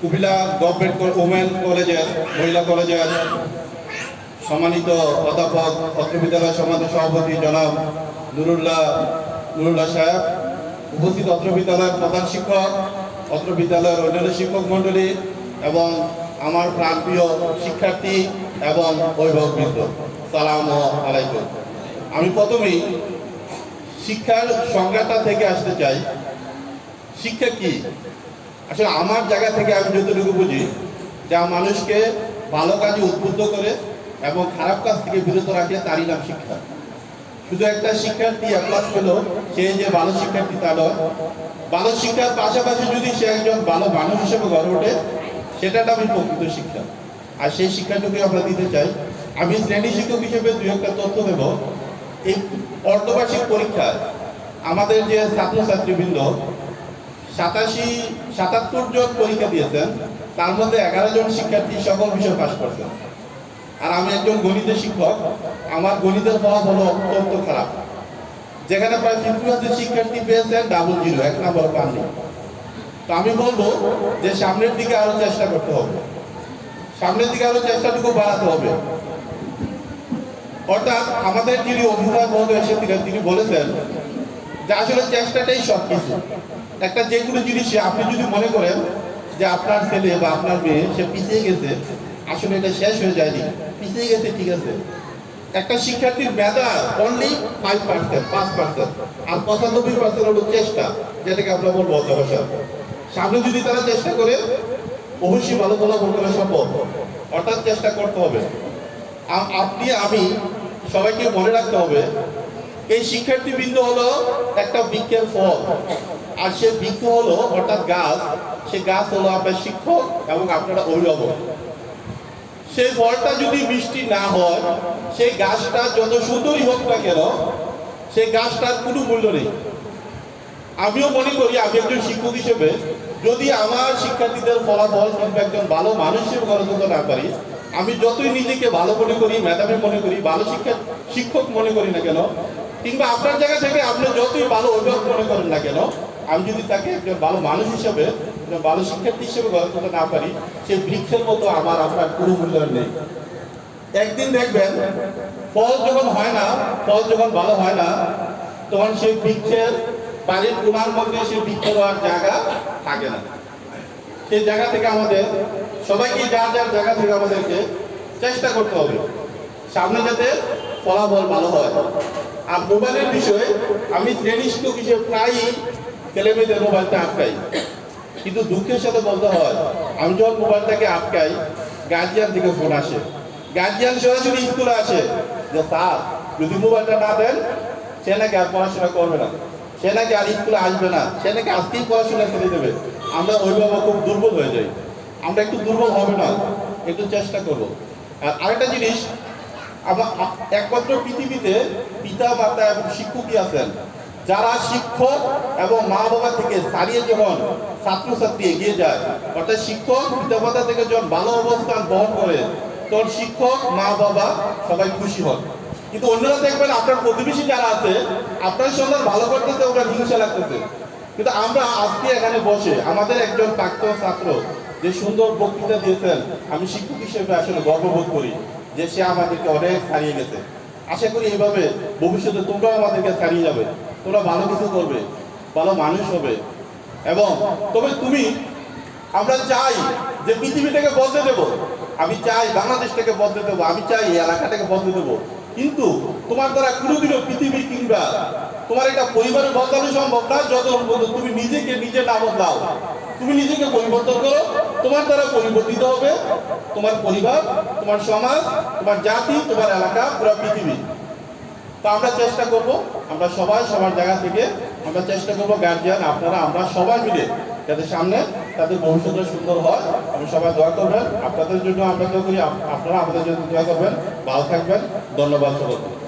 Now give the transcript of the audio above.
Comilla government women কলেজের, মহিলা কলেজের সম্মানিত অধ্যাপক অত্র বিদ্যালয় সম্মানিত সভাপতি জনাব নুরুল্লাহ নুরুল্লাহ সাহেব, উপস্থিত অত্র বিদ্যালয়ের প্রধান শিক্ষক অত্র বিদ্যালয়ের অন্যান্য শিক্ষক মণ্ডলী এবং আমার প্রাণপ্রিয় শিক্ষার্থী এবং অভিভাবকবৃন্দ। সালাম আলাইকুম। আমি প্রথমেই শিক্ষার সংজ্ঞাটা থেকে আসতে চাই। শিক্ষা কি? আসলে আমার জায়গা থেকে আমি যতটুকু বুঝি, যা মানুষকে ভালো কাজে উদ্বুদ্ধ করে এবং খারাপ কাজ থেকে বিরত রাখে তারই নাম শিক্ষা। শুধু একটা শিক্ষার্থী ক্লাস পেল সে যে ভালো শিক্ষার্থী তা নয়। ভালো শিক্ষার পাশাপাশি যদি সে একজন ভালো মানুষ হিসেবে গড়ে ওঠে সেটা আমি প্রকৃত শিক্ষা। আর সেই শিক্ষাটুকুই আমরা দিতে চাই। আমি শ্রেণি শিক্ষক হিসেবে দুই একটা তথ্য দেব। এই অর্ধবার্ষিক পরীক্ষায় আমাদের যে ছাত্রছাত্রীবৃন্দ সাতাশি, সাতাত্তর জন পরীক্ষা দিয়েছেন, তার মধ্যে এগারো জন শিক্ষার্থী সকল বিষয় পাশ করছেন। আর আমি একজন গণিতের শিক্ষক, আমার গণিতের ফলাফল অত্যন্ত খারাপ। যেখানে প্রায় ফিফটি পার্সেন্ট শিক্ষার্থী পেয়েছেন ডাবল জিরো এক নম্বর পাননি। তো আমি বলব যে সামনের দিকে আরও চেষ্টা করতে হবে। সামনের দিকে আরও চেষ্টাটুকু বাড়াতে হবে। অর্থাৎ আমাদের যিনি অভিভাবক মহোদয় এসেছিলেন তিনি বলেছেন যে আসলে চেষ্টাটাই সব কিছু একটা যে কোনো জিনিসে আপনি যদি মনে করেন যে আপনার ছেলে বা আপনার মেয়ে, সে পিছিয়ে গেছে, আসলে এটা শেষ হয়ে যায়নি। পিছিয়ে গেছে, ঠিক আছে। একটা শিক্ষার্থীর মেধা অনলি ফাইভ পার্সেন্ট পাঁচ পার্সেন্ট আর পঁচানব্বই পার্সেন্ট হলো চেষ্টা, যেটাকে আমরা বলব অধ্যবসা সামনে যদি তারা চেষ্টা করে, অবশ্যই ভালো ফলাফল করা সম্ভব। অর্থাৎ চেষ্টা করতে হবে। আপনি, আমি, সবাইকে মনে রাখতে হবে, এই শিক্ষার্থীবৃন্দ হলো একটা বিজ্ঞান ফল। আর সে বৃক্ষ হলো অর্থাৎ গাছ। সে গাছ হলো আপনার শিক্ষক এবং আপনারা অভিভাবক। সেই ফলটা যদি মিষ্টি না হয়, সেই গাছটা যত সুন্দরই হোক না কেন, সেই গাছটার কোনো মূল্য নেই। আমিও মনে করি, আমি একজন শিক্ষক হিসেবে, যদি আমার শিক্ষার্থীদের ফলাফল কিংবা একজন ভালো মানুষ হিসেবে গড়ে তুলতে না পারি, আমি যতই নিজেকে ভালো মনে করি ম্যাডামে মনে করি, ভালো শিক্ষা, শিক্ষক মনে করি না কেন, কিংবা আপনার জায়গা থেকে আপনি যতই ভালো অভিভাবক মনে করেন না কেন আমি যদি তাকে একজন ভালো মানুষ হিসেবে, একজন ভালো শিক্ষার্থী হিসেবে গড়ে তুলতে না পারি, সে বৃক্ষের মতো আমার আপনার কোনো মূল্যায়ন নেই। একদিন দেখবেন, ফল যখন হয় না, ফল যখন ভালো হয় না, তখন সেই বৃক্ষের বাড়ির কোনার মধ্যে সেই বৃক্ষ হওয়ার জায়গা থাকে না। সেই জায়গা থেকে আমাদের, সবাইকে যার যার জায়গা থেকে আমাদেরকে চেষ্টা করতে হবে। সামনে যাতে ফলাফল ভালো হয়। আর মোবাইলের বিষয়ে আমি শ্রেণি হিসেবে প্রায়ই ছেলেমেয়েদের মোবাইলটা আটকাই। কিন্তু দুঃখের সাথে বলতে হয়, আমি যখন মোবাইলটাকে আটকাই গার্জিয়ান থেকে ফোন আসে। গার্জিয়ান সরাসরি স্কুলে আসে, যে স্যার, যদি মোবাইলটা না দেন, সে নাকি আর পড়াশোনা করবে না। সে নাকি আর স্কুলে আসবে না। সে নাকি আজকেই পড়াশোনা ছেড়ে দেবে। আমরা অভিভাবক খুব দুর্বল হয়ে যাই। আমরা একটু দুর্বল হবে না, একটু চেষ্টা করব। আর আরেকটা জিনিস, আমার একমাত্র পৃথিবীতে পিতা মাতা এবং শিক্ষকই আছেন। যারা শিক্ষক এবং মা বাবা থেকে ছাড়িয়ে যখন ছাত্রছাত্রী এগিয়ে যায়, অর্থাৎ শিক্ষক পিতা মাতা থেকে যখন ভালো অবস্থান বহন করে, তখন শিক্ষক, মা বাবা সবাই খুশি হন। কিন্তু অন্যরা দেখবেন আপনার প্রতিবেশী যারা আছে, আপনার সন্তান ভালো করতেছে ওরা হিংসা লাগতেছে। কিন্তু আমরা আজকে এখানে বসে আমাদের একজন প্রাক্তন ছাত্র যে সুন্দর বক্তৃতা দিয়েছেন, আমি শিক্ষক হিসেবে আসলে গর্ববোধ করি যে সে আমাদেরকে অনেক ছাড়িয়ে গেছে। আশা করি এভাবে ভবিষ্যতে তোমরাও আমাদেরকে ছাড়িয়ে যাবে। তোমরা ভালো কিছু করবে, ভালো মানুষ হবে। এবং তবে তুমি, আমরা চাই যে পৃথিবীটাকে বদলে দেব। আমি চাই বাংলাদেশটাকে বদলে দেবো। আমি চাই এই এলাকাটাকে বদলে দেবো। কিন্তু তোমার দ্বারা কোনোদিনও পৃথিবী কিংবা তোমার এটা পরিবারের বদলানো সম্ভব না, যত তুমি নিজেকে নিজে না বদলাও। তুমি নিজেকে পরিবর্তন করো, তোমার দ্বারা পরিবর্তিত হবে তোমার পরিবার, তোমার সমাজ, তোমার জাতি, তোমার এলাকা, পুরো পৃথিবী। তো আমরা চেষ্টা করব, আমরা সবাই সবার জায়গা থেকে আমরা চেষ্টা করব গার্জিয়ান আপনারা, আমরা সবাই মিলে যাতে সামনে তাদের ভবিষ্যৎটা সুন্দর হয়। আমি সবাই দোয়া করবেন। আপনাদের জন্য আমরা দোয়া করি আপনারা আমাদের জন্য দোয়া করবেন। ভালো থাকবেন। ধন্যবাদ সবাইকে